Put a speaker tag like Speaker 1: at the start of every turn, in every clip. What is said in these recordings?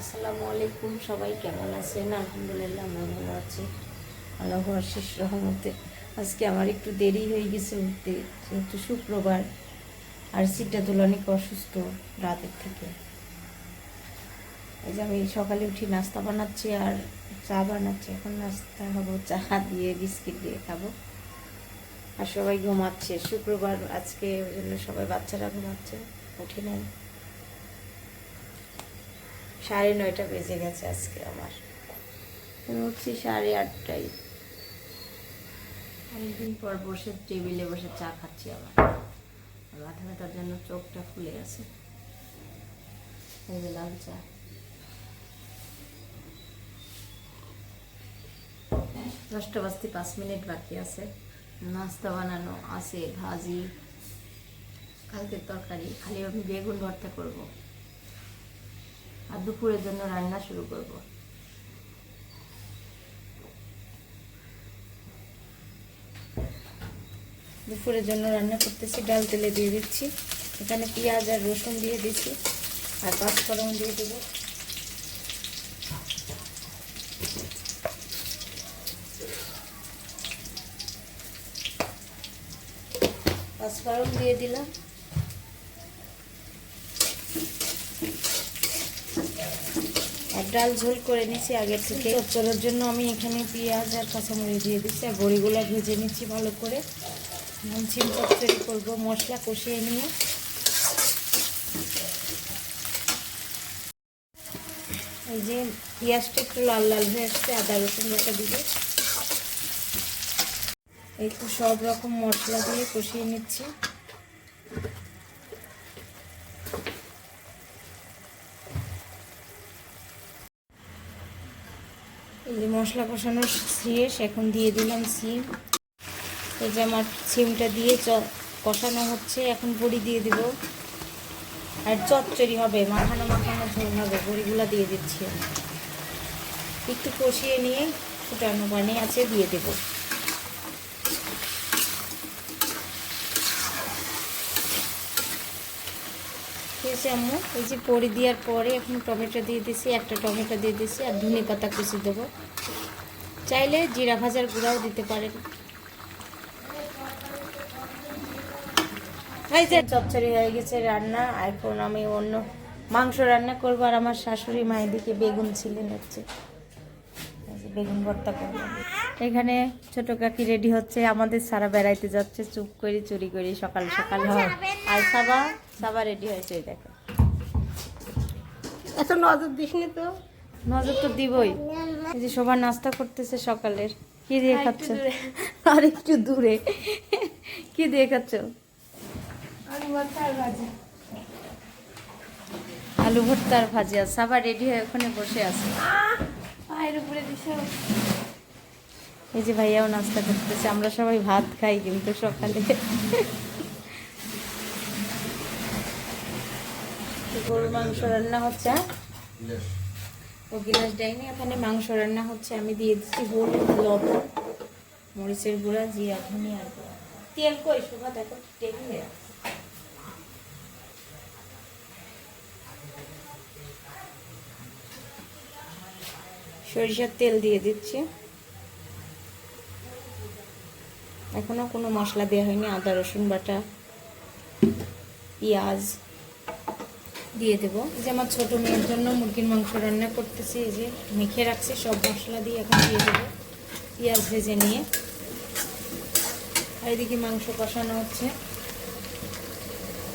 Speaker 1: আসসালামু আলাইকুম, সবাই কেমন আছেন? আলহামদুলিল্লাহ আমি ভালো আছি। আল্লাহর শেষ রহমতে। আজকে আমার একটু দেরি হয়ে গেছে উঠতে, যেহেতু শুক্রবার, আর সিটটা তোলা অনেক অসুস্থ রাতের থেকে। এই যে আমি সকালে উঠি নাস্তা বানাচ্ছি আর চা বানাচ্ছি। এখন নাস্তা খাব, চা দিয়ে বিস্কিট দিয়ে খাব। আর সবাই ঘুমাচ্ছে। শুক্রবার, আজকে ওই জন্য সবাই বাচ্চারা ঘুমাচ্ছে, উঠে নেয় সাড়ে নয়টা বেজে গেছে আজকে আমার। আমি উঠছি সাড়ে আটটায়। অনেকদিন পর বসে টেবিলে বসে চা খাচ্ছি আবার। মাথা ব্যথার জন্য চোখটা ফুলে গেছে। লাল চা। দশটা বাজতে পাঁচ মিনিট বাকি আছে। নাস্তা বানানো আছে, ভাজি, কালকের তরকারি। খালি আমি বেগুন ভর্তা করব। আর দুপুরের জন্য রান্না শুরু করব। দুপুরের জন্য রান্না করতেছি, ডাল তেলে দিয়ে দিচ্ছি। এখানে পেঁয়াজ আর রসুন দিয়ে দিচ্ছি আর পাঁচফোড়ন দিয়ে দেবো। পাঁচফোড়ন দিয়ে দিলাম। ডাল ঝোল করে নিচ্ছি আগের থেকে। চচ্চড়ের জন্য আমি এখানে পেঁয়াজ আর কাঁচামরিচ দিয়ে দিচ্ছি আর বড়িগুলো ভেজে নিচ্ছি ভালো করে। চিম চচ্চড়ি করব, মশলা কষিয়ে নিয়ে। এই যে পেঁয়াজটা একটু লাল লাল হয়ে আসছে, আদা রসুন বাটা দিবে। একটু সব রকম মশলা দিয়ে কষিয়ে নিচ্ছি। মশলা কষানো শেষ এখন দিয়ে দিলাম সিম। এই যে আমার সিমটা দিয়ে চ, কষানো হচ্ছে, এখন বড়ি দিয়ে দিব। আর চচ্চড়ি হবে, মাখানো মাখানো ঝোল হবে, বড়িগুলো দিয়ে দিচ্ছি একটু কষিয়ে নিয়ে ফুটানো পানি আছে, দিয়ে দেব। আছে আম্মু এই যে বড়ি দেওয়ার পরে এখন টমেটো দিয়ে দিছি একটা টমেটো দিয়ে দিছি আর ধনে পাতা কুচি দেবো। চাইলে জিরা ভাজার গুঁড়াও দিতে পারেন। এই যে চচ্চড়ি হয়ে গেছে রান্না এখন আমি অন্য মাংস রান্না করব আর আমার শাশুড়ি মা এদিকে বেগুন ছিলেন হচ্ছে বেগুন ভর্তা করব। এখানে ছোট কাকি রেডি হচ্ছে আমাদের সারা বেড়াইতে যাচ্ছে চুপ করে চুরি করি সকাল সকাল। হয় আর সাবা সাবা রেডি হয়েছে এই দেখো।
Speaker 2: এত নজর দিসনি তো।
Speaker 1: নজর তো দিবই। এই যে সবার নাস্তা করতেছে সকালের। কি দিয়ে খাচ্ছ? আর একটু দূরে। কি দিয়ে খাচ্ছ?
Speaker 2: আলু ভর্তা আর ভাজি।
Speaker 1: আর সাবা রেডি হয়ে ওখানে বসে আছে।
Speaker 2: পায়ের উপরে দিছো।
Speaker 1: এই যে ভাইয়াও নাস্তা করতেছে। আমরা সবাই ভাত খাই কিন্তু সকালে। গরুর মাংস রান্না হচ্ছে? ও গিলাস ডাইনি এখানে মাংস রান্না হচ্ছে। আমি দিয়ে দিচ্ছি হলুদ লবণ, মরিচের গুঁড়া, জিরা ধনিয়ার গুঁড়া। তেল কই? শোভা দেখো, টেবিলে সরিষার তেল দিয়ে দিচ্ছি। এখনও কোনো মশলা দেওয়া হয়নি, আদা, রসুন বাটা, পেঁয়াজ। দিয়ে দেবো। এই যে আমার ছোটো মেয়ের জন্য মুরগির মাংস রান্না করতেছি, এই যে মেখে রাখছি, সব মশলা দিয়ে এখন দিয়ে দেবো পেঁয়াজ ভেজে নিয়ে। আর এদিকে মাংস কষানো হচ্ছে।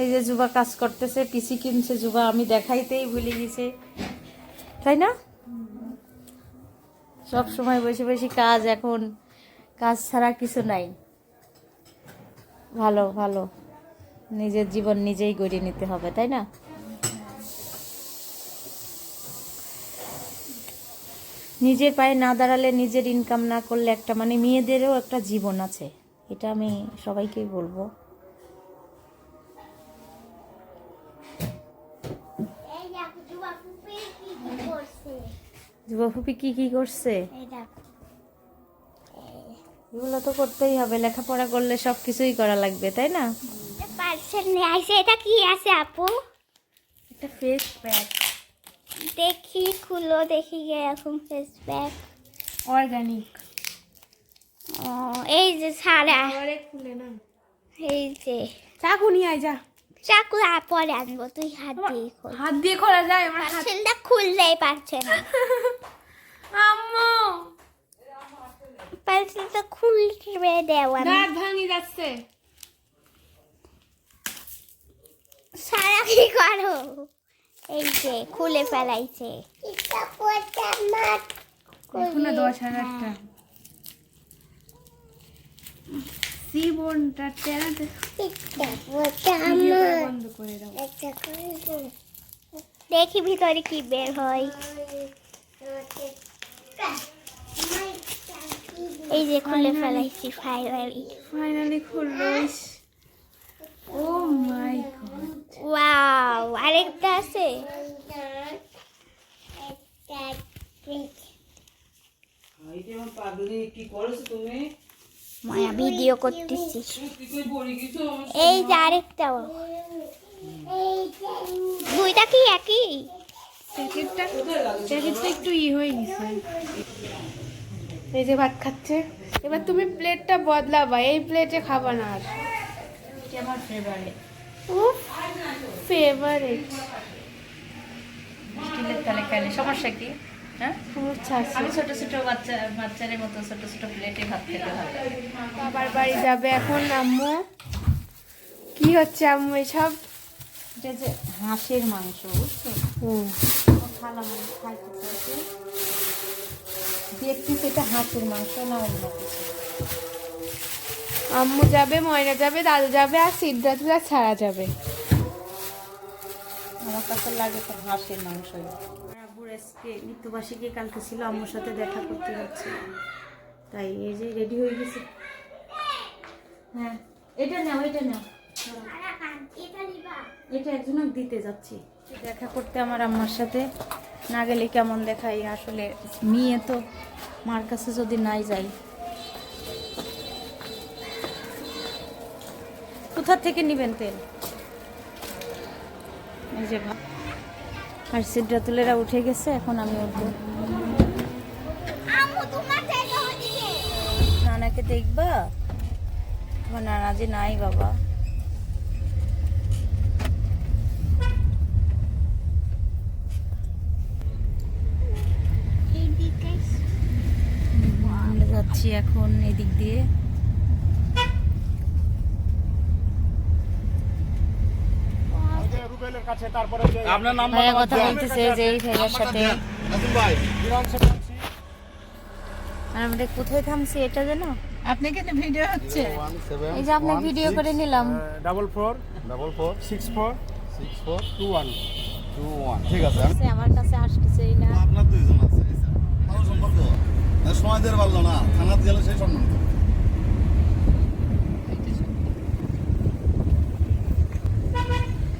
Speaker 1: এই যে জুবা কাজ করতেছে, পিসি কিনছে জুবা, আমি দেখাইতেই ভুলে গেছে। তাই না? সব সময় বসে বসে কাজ এখন, কাজ ছাড়া কিছু নাই। ভালো ভালো। নিজের জীবন নিজেই গড়িয়ে নিতে হবে, তাই না? নিজের পায়ে না দাঁড়ালে নিজের ইনকাম না করলে একটা মানে মেয়েদেরও একটা জীবন আছে। এটা আমি সবাইকেই বলব।
Speaker 2: এই দেখো কি কি করছে?
Speaker 1: যুবফুপি কি কি করছে? এগুলো তো করতেই হবে লেখাপড়া করলে সব কিছুই করা লাগবে তাই না?
Speaker 2: পার্সেল নিয়ে আইছে এটা কি আছে আপু?
Speaker 1: একটা ফেস প্যাক
Speaker 2: দেখি খুলো দেখি এরকম ফেস প্যাক
Speaker 3: অর্গানিক
Speaker 2: ও এই যে সারা
Speaker 3: আরে খুলে না
Speaker 2: এই যে।
Speaker 3: চাকু নিয়ে আয় যা।
Speaker 2: চাকু আর পরে আনব তুই হাত দিয়ে খোল।
Speaker 3: হাত দিয়ে খোলা যায় আমার হাত
Speaker 2: পার্সেলটা খুললেই পারছে না।
Speaker 3: আম্মু!
Speaker 2: পার্সেলটা খুলবে দেওয়া না
Speaker 3: দাঁত ভাঙি যাচ্ছে।
Speaker 2: সারা কি করো? এই যে খুলে ফেলাইছে।
Speaker 3: এখনও দশ হাজারটা। সি টেরাতে। বন্ধ করে দাও।
Speaker 2: দেখি ভিতরে কি বের হয়। এই যে খুলে ফেলাইছি ফাইনালি
Speaker 3: ফাইনালি খুললো ও মাই গড
Speaker 2: ওয়াও আরেকটা আছে? মায়া ভিডিও করতেছি এই যে আরেকটাও দুইটা কি একই?
Speaker 3: একটু ই হয়ে গেছে। এই যে ভাত খাচ্ছে। এবার তুমি প্লেটটা বদলাবা এই প্লেটে খাবা না আর।
Speaker 1: আমার ফেভারিট
Speaker 3: উফ ফেভারিট
Speaker 1: স্টিলের তালে খাইলে সমস্যা কি? হ্যাঁ? আমি ছোট ছোট বাচ্চা বাচ্চাদের মতো ছোট ছোট প্লেটে ভাত খেতে ভালো
Speaker 3: বাবার বাড়ি যাবে এখন আম্মু। কি হচ্ছে আম্মু এসব?
Speaker 1: এটা যে হাঁসের মাংস বুঝছ? খাইতে চাইছে। দেখতেছি এটা হাঁসের মাংস না অন্য কিছু।
Speaker 3: আম্মু যাবে ময়না যাবে দাদু যাবে আর সিদ্ধার্থরা ছাড়া যাবে।
Speaker 1: আমার কাছে লাগে তো হাঁসের মাংসই। আব্বুর আজকে মৃত্যুবার্ষিকী কালকে ছিল, আম্মুর সাথে দেখা করতে যাচ্ছে তাই এই যে রেডি হয়ে গেছে। হ্যাঁ এটা নাও এটা নাও। এটা একজনক দিতে যাচ্ছি। দেখা করতে আমার আম্মার সাথে। না গেলে কেমন দেখাই আসলে মেয়ে তো মার কাছে যদি নাই যাই। কোথা থেকে নিবেন তেল? এই যে আর সিদ্ধাতুলেরা উঠে গেছে এখন আমি উঠবো। নানাকে দেখবা? তোমার নানা যে নাই বাবা। যাচ্ছি এখন এদিক দিয়ে।
Speaker 4: আপনার নাম
Speaker 1: ভাইয়া কথা বলতেছে যে এই ভাইয়ার সাথে আর আমরা কোথায় থামছি এটা জানো
Speaker 5: আপনি কিন্তু ভিডিও হচ্ছে?
Speaker 1: এই যে আপনার ভিডিও করে নিলাম।
Speaker 4: Double four
Speaker 6: double four
Speaker 4: six four
Speaker 6: six four
Speaker 4: two one
Speaker 6: two one ঠিক আছে।
Speaker 1: আমার কাছে আসতেছেই না।
Speaker 6: আপনার দুইজন আছে সময় দিতে পারল না। থানাতে গেলে সেই সম্মান করবে।
Speaker 1: আব্বু নিয়ে আসলেই হতো
Speaker 5: একা ভাই দুইটা করে গাড়ি জানো
Speaker 6: আর সেদিন দেখলাম তো,
Speaker 1: বাবার বাড়ি, বাবা ছাড়া।
Speaker 6: যাওয়ার সময় ওটা আধার ভাই ফোন দেওয়া হলো তো করছে যে ভাইয়েরা আসছে তোর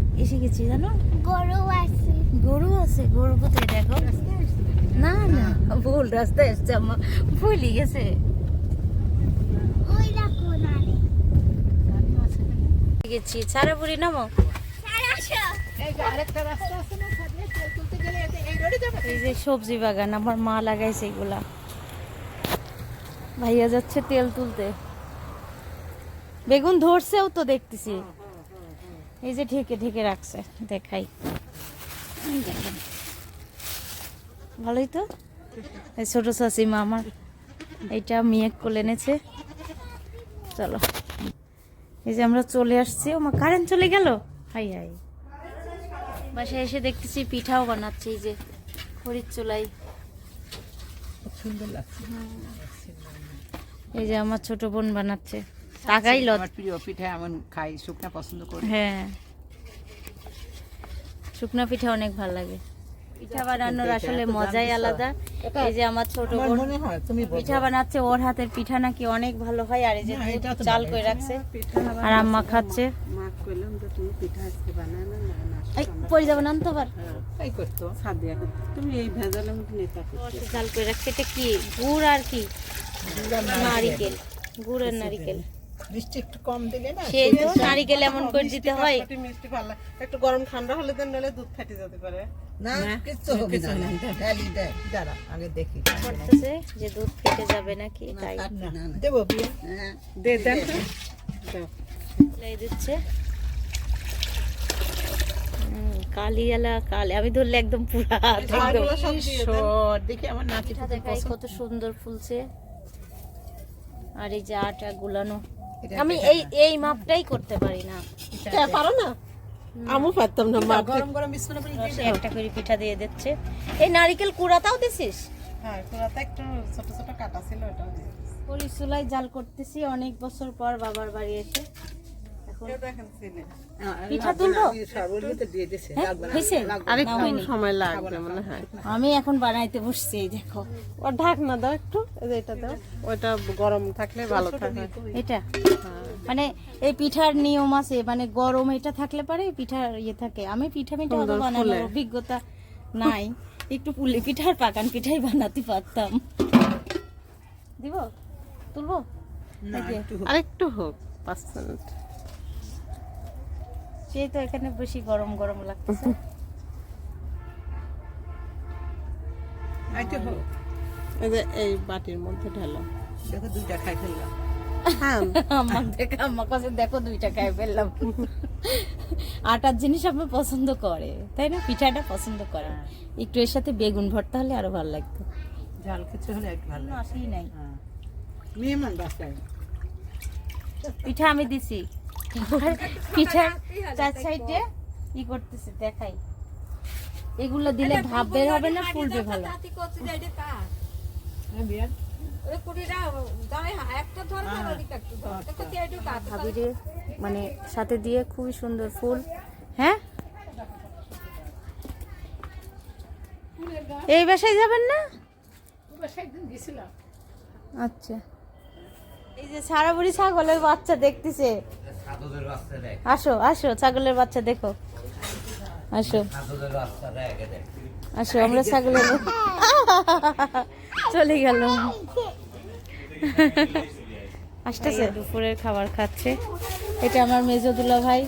Speaker 1: এসে গেছি জানো?
Speaker 2: গরু আছে।
Speaker 1: গরু আছে গরু কোথায় দেখো? না না ভুল রাস্তায় এসছে আমার ভুলই গেছে। গেছি সারা বুড়ি নামো
Speaker 2: সারাশো
Speaker 5: এই যে আরেকটা রাস্তা আছে না সামনে তেল তুলতে গেলে এতে- এই রোডে যাবে?
Speaker 1: এই যে সবজি বাগান আমার মা লাগাইছে এগুলা। ভাইয়া যাচ্ছে তেল তুলতে। বেগুন ধরছেও তো দেখতেছি। এই যে ঢেকে ঢেকে রাখছে দেখাই। দেখেন। ভালোই তো? এই ছোট শাশিমা আমার। এইটা মেয়ে কোলে এনেছে। চলো। এই যে আমরা চলে আসছি। ও মা কারেন্ট চলে গেল? হাই হাই। বাসায় এসে দেখতেছি পিঠাও বানাচ্ছে। এই যে খড়ির চুলাই।
Speaker 5: সুন্দর লাগছে।
Speaker 1: এই যে আমার ছোট বোন বানাচ্ছে। তাকাই লত
Speaker 5: আমার প্রিয় পিঠা এমন খাই শুকনা পছন্দ করি।
Speaker 1: হ্যাঁ। শুকনা পিঠা অনেক ভালো লাগে। পিঠা বানানোর আসলে মজাই আলাদা। এই যে আমার ছোট বোন পিঠা বানাচ্ছে ওর হাতের পিঠা নাকি অনেক ভালো হয় আর এই যে চাল করে রাখছে। আর আম্মা খাচ্ছে। এই, পরে যাবেন আনতে পার
Speaker 5: তুমি এই ভেজালের মধ্যে নেতা
Speaker 1: চাল করে রাখছে এটা কি? গুড় আর কি? নারিকেল। গুড় আর নারিকেল।
Speaker 5: মিষ্টি একটু কম দিলে না
Speaker 1: সেই তো নারিকেল এমন করে দিতে হয়।
Speaker 5: মিষ্টি ভালো একটু গরম ঠান্ডা হলে দেন নাহলে দুধ ফাটে যেতে পারে।
Speaker 7: না কিচ্ছু হবে না। ঢালি দে
Speaker 5: দাঁড়া আগে দেখি।
Speaker 1: করতেছে যে দুধ ফেটে যাবে নাকি তাই।
Speaker 7: না
Speaker 5: বিয়ে?
Speaker 7: হ্যাঁ
Speaker 5: দে দেন।
Speaker 1: লাই দিচ্ছে। হুম, কালিয়ালা কালি। আমি ধরলে একদম পুরা একদম
Speaker 5: দেখি আমার নাতি
Speaker 1: কত সুন্দর ফুলছে। আর এই যে আটা গুলানো। আমি এই এই মাপটাই করতে পারি না।
Speaker 5: পারো না? আমু পারতাম না মা
Speaker 7: গরম গরম বিস্কুট
Speaker 1: একটা করে পিঠা দিয়ে দিচ্ছে। এই নারিকেল কুড়াটাও দিছিস?
Speaker 5: হ্যাঁ কুড়াটা একটু ছোট ছোট কাটা ছিল ওটাও দিয়ে দিস।
Speaker 1: জাল করতেছি অনেক বছর পর বাবার বাড়ি এসে এখন
Speaker 5: কেউ দেখেন ছিলে
Speaker 1: পিঠা তুলবো হ্যাঁ।
Speaker 5: সময় লাগবে মনে হয়
Speaker 1: আমি এখন বানাইতে বসছি এই দেখো
Speaker 5: ও ঢাকনা দাও একটু এটা দাও ওইটা গরম থাকলে ভালো থাকে
Speaker 1: এটা মানে এই পিঠার নিয়ম আছে মানে গরম এটা থাকলে পারে পিঠার ইয়ে থাকে আমি পিঠা মিঠা বানানোর অভিজ্ঞতা নাই একটু পুলি পিঠার পাকান পিঠাই বানাতে পারতাম দিব তুলবো?
Speaker 5: আরেকটু হোক পাঁচ মিনিট
Speaker 1: সেই তো এখানে বেশি গরম গরম লাগতেছে।
Speaker 5: এই বাটির মধ্যে ঢালো।
Speaker 7: দেখো দুইটা খাই ফেললাম।
Speaker 5: হ্যাঁ।
Speaker 1: দেখে আমার কাছে দেখো দুইটা খাই ফেললাম। আটার জিনিস আপনি পছন্দ করে তাই না? পিঠাটা পছন্দ করে। একটু এর সাথে বেগুন ভর্তা হলে আরও ভালো লাগতো।
Speaker 7: ঝাল কিছু হলে একটু ভালো
Speaker 1: আসেই নাই।
Speaker 7: হ্যাঁ। মেহমান বাসায়।
Speaker 1: পিঠা আমি দিছি। পিঠা চার সাইডে ই করতেছে দেখাই। এগুলো দিলে ভাব বের হবে না ফুলবে ভালো।
Speaker 7: হ্যাঁ
Speaker 1: ভাবিরে মানে সাথে দিয়ে খুবই সুন্দর ফুল। হ্যাঁ? এই বাসায় যাবেন না? আচ্ছা। এই যে সারা বুড়ি ছাগলের বাচ্চা দেখতেছে। আসো আসো ছাগলের বাচ্চা দেখো। আসো। আসো আমরা ছাগলের চলে গেল। আসতেছে? দুপুরের খাবার খাচ্ছে। এটা আমার মেজদুলা ভাই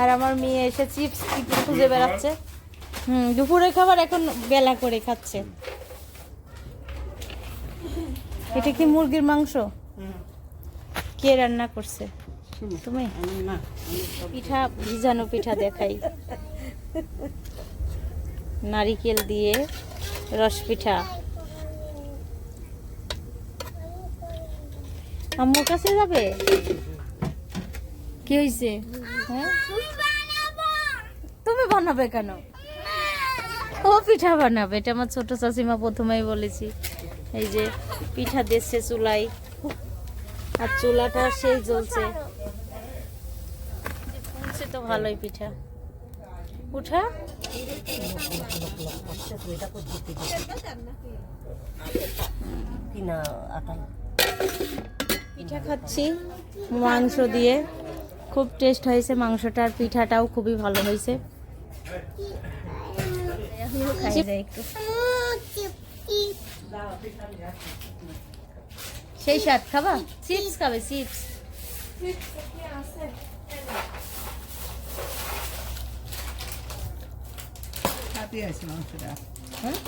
Speaker 1: আর আমার মেয়ে এসে চিপস খুঁজে বেড়াচ্ছে। হুম দুপুরের খাবার এখন বেলা করে খাচ্ছে। এটা কি মুরগির মাংস? কে রান্না করছে? তুমি? পিঠা ভিজানো পিঠা দেখাই। নারিকেল দিয়ে রস পিঠা। আম্মুর কাছে যাবে? কি হয়েছে হ্যাঁ? তুমি বানাবে। কেন? ও পিঠা বানাবে এটা আমার ছোট চাষিমা প্রথমেই বলেছি। এই যে পিঠা দিচ্ছে চুলাই আর চুলাটা সেই জ্বলছে। তো ভালোই পিঠা। উঠা। পিঠা খাচ্ছি মাংস দিয়ে। খুব টেস্ট হয়েছে মাংসটার পিঠাটাও খুবই ভালো হয়েছে। আমিও খাই যাই একটু। সেই স্বাদ খাবা? চিপস খাবে চিপস
Speaker 7: হাতে আছে মাংসটা।
Speaker 1: হ্যাঁ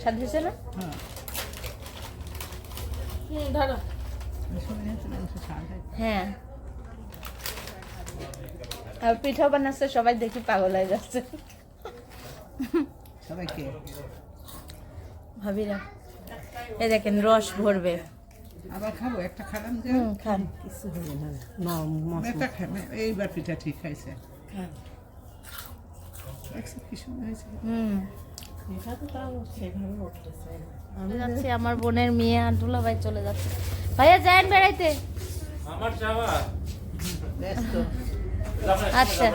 Speaker 1: স্বাদ হয়েছে না?
Speaker 7: হ্যাঁ।
Speaker 1: ধরো।
Speaker 7: হয়
Speaker 1: হ্যাঁ। আর পিঠা বানাচ্ছে সবাই দেখি পাগল হয়ে যাচ্ছে।
Speaker 7: সবাইকে
Speaker 1: ভাবিরা। এই দেখেন রস ভরবে।
Speaker 7: আবার খাব? একটা খালাম যে।
Speaker 1: খান।
Speaker 7: কিছু হবে না একটা খাবে এইবার পিঠা ঠিক খাইছে দেখছ কি সুন্দর হয়েছে
Speaker 1: হুম আমি যাচ্ছি আমার বোনের মেয়ে আর দুলা ভাই চলে যাচ্ছে। ভাইয়া যায়েন বেড়াইতে।
Speaker 7: ব্যস্ত।
Speaker 1: আচ্ছা।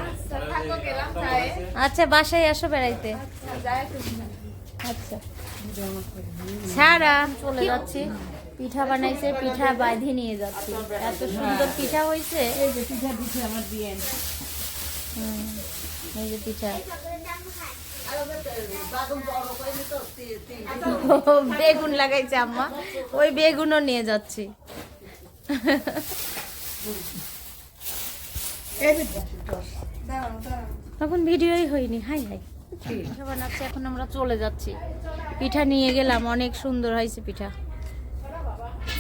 Speaker 1: আচ্ছা বাসায় আসো বেড়াইতে। আচ্ছা। সারা চলে যাচ্ছি। পিঠা বানাইছে পিঠা বাঁধে নিয়ে যাচ্ছি। এত সুন্দর পিঠা হয়েছে।
Speaker 7: এই পিঠা আমার বিয়ে।
Speaker 1: হুম, পিঠা। বেগুন লাগাইছে আম্মা। ওই বেগুনও নিয়ে যাচ্ছি। তখন ভিডিওই হয়নি। High high. পিঠা বানাচ্ছি এখন আমরা চলে যাচ্ছি। পিঠা নিয়ে গেলাম অনেক সুন্দর হয়েছে পিঠা।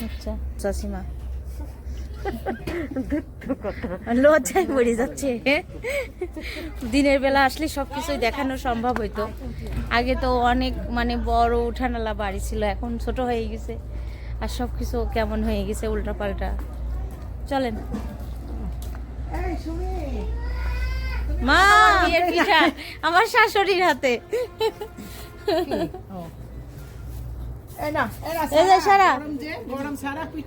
Speaker 1: আচ্ছা চাষিমা লজ্জায় পড়ে যাচ্ছে। দিনের বেলা আসলে সব কিছুই দেখানো সম্ভব হইতো। আগে তো অনেক মানে বড় উঠানালা বাড়ি ছিল, এখন ছোট হয়ে গেছে। আর সব কিছু কেমন হয়ে গেছে উল্টা পাল্টা চলেন। মা, আমার শাশুড়ির হাতে।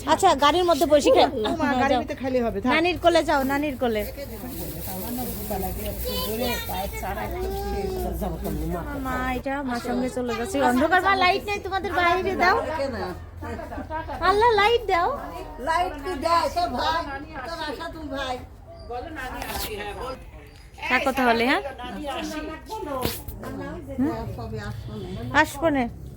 Speaker 1: আচ্ছা গাড়ির মধ্যে বসে হ্যাঁ,
Speaker 7: থাক।
Speaker 1: নানির কোলে যাও নানির কোলে। মা। এটা মার সঙ্গে চলে যাচ্ছে। অন্ধকার মা লাইট নেই তোমাদের বাইরে দাও। আল্লাহ লাইট দাও। থাকো তাহলে হ্যাঁ আসব না এই যে আমার ছোট চাচা
Speaker 7: হ্যাঁ? যান ভাই
Speaker 1: ছিদ্রাপুর।
Speaker 7: যান যান না।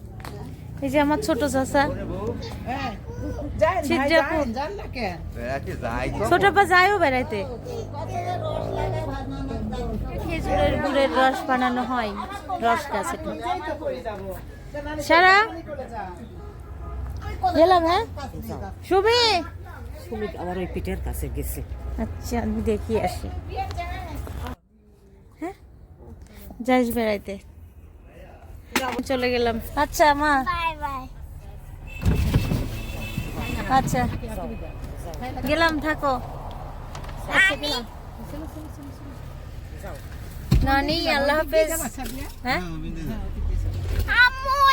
Speaker 7: কেন?
Speaker 1: ছোট পা যায়ও বেড়াইতে। খেজুরের গুড়ের রস বানানো হয় রস গাছে। সারা? গেলাম হ্যাঁ? সুমি?
Speaker 5: আমার ওই পিঠের কাছে গেছে।
Speaker 1: আচ্ছা আমি দেখি আসি। হ্যাঁ? যাইস বেড়াইতে। চলে গেলাম। আচ্ছা মা। আচ্ছা। গেলাম থাকো। নানি আল্লাহ হাফেজ। হ্যাঁ?